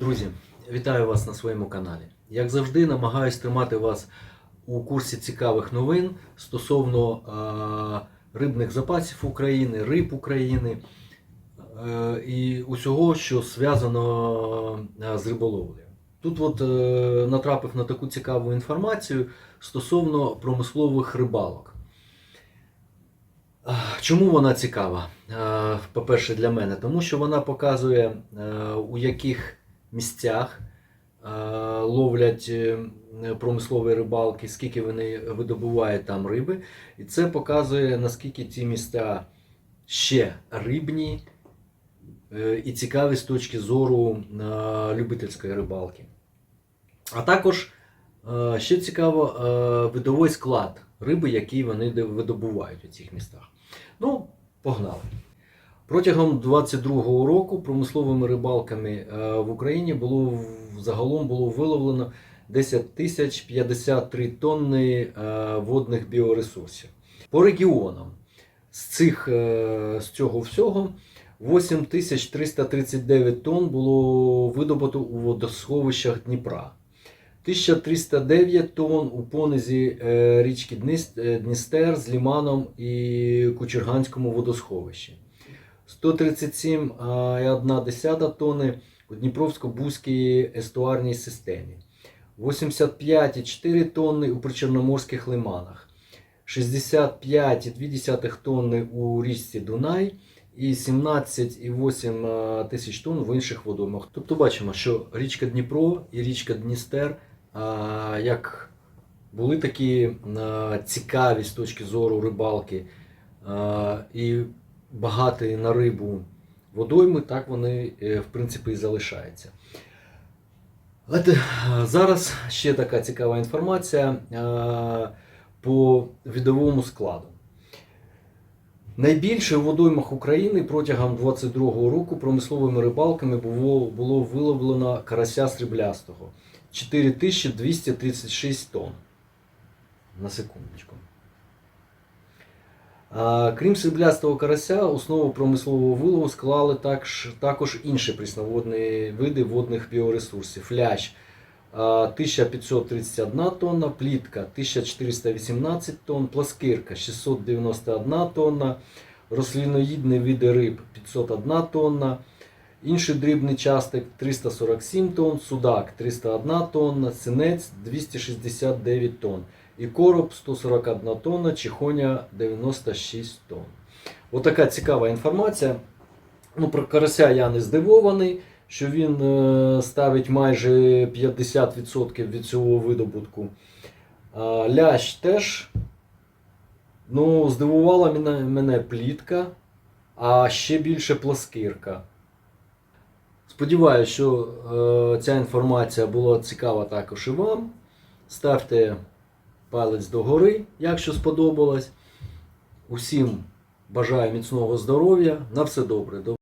Друзі, вітаю вас на своєму каналі. Як завжди, намагаюсь тримати вас у курсі цікавих новин стосовно е, рибних запасів України, риб України е, і усього, що зв'язано е, з риболовлею. Тут от е, натрапив на таку цікаву інформацію стосовно промислових рибалок. Чому вона цікава? Е, По-перше, для мене, тому що вона показує, е, у яких місцях е, ловлять е, промислові рибалки, скільки вони видобувають там риби. І це показує, наскільки ці місця ще рибні е, і цікаві з точки зору любительської рибалки. А також ще цікаво видовий склад риби, який вони видобувають у цих містах. Ну, погнали. Протягом 22-го року промисловими рибалками е, в Україні було загалом було виловлено 10 тисяч 53 тонни е, водних біоресурсів. По регіонам з, цих, е, з цього всього 8339 тонн було видобуто у водосховищах Дніпра. 1309 тонн у понизі річки Дністер з Ліманом і Кучерганському водосховищі. 137,1 тонни у Дніпровсько-Бузькій естуарній системі. 85,4 тонни у причорноморських лиманах. 65,2 тонни у річці Дунай і 17,8 тисяч тонн в інших водоймах. Тобто бачимо, що річка Дніпро і річка Дністер як були такі цікаві з точки зору рибалки і багаті на рибу водойми, так вони е, в принципі і залишаються. Але зараз ще така цікава інформація по відовому складу. Найбільше у водоймах України протягом 22-го року промисловими рибалками було, було виловлено карася сріблястого 4236 тонн. На секундочку. Крім сріблястого карася, основу промислового вилову склали також інші прісноводні види водних біоресурсів. фляч 1531 тонна, плітка 1418 тонн, пласкирка 691 тонна, рослиноїдні види риб 501 тонна, інший дрібний частик 347 тонн, судак 301 тонна, синець 269 тонн і короб 141 тонна, чихоня 96 тонн. Отака цікава інформація. Ну, про карася я не здивований, що він е, ставить майже 50% від цього видобутку. Лящ теж. Ну, здивувала мене плітка, а ще більше пласкирка. Сподіваюся, що е, ця інформація була цікава також і вам. Ставте палець догори, якщо сподобалось. Усім бажаю міцного здоров'я. На все добре. До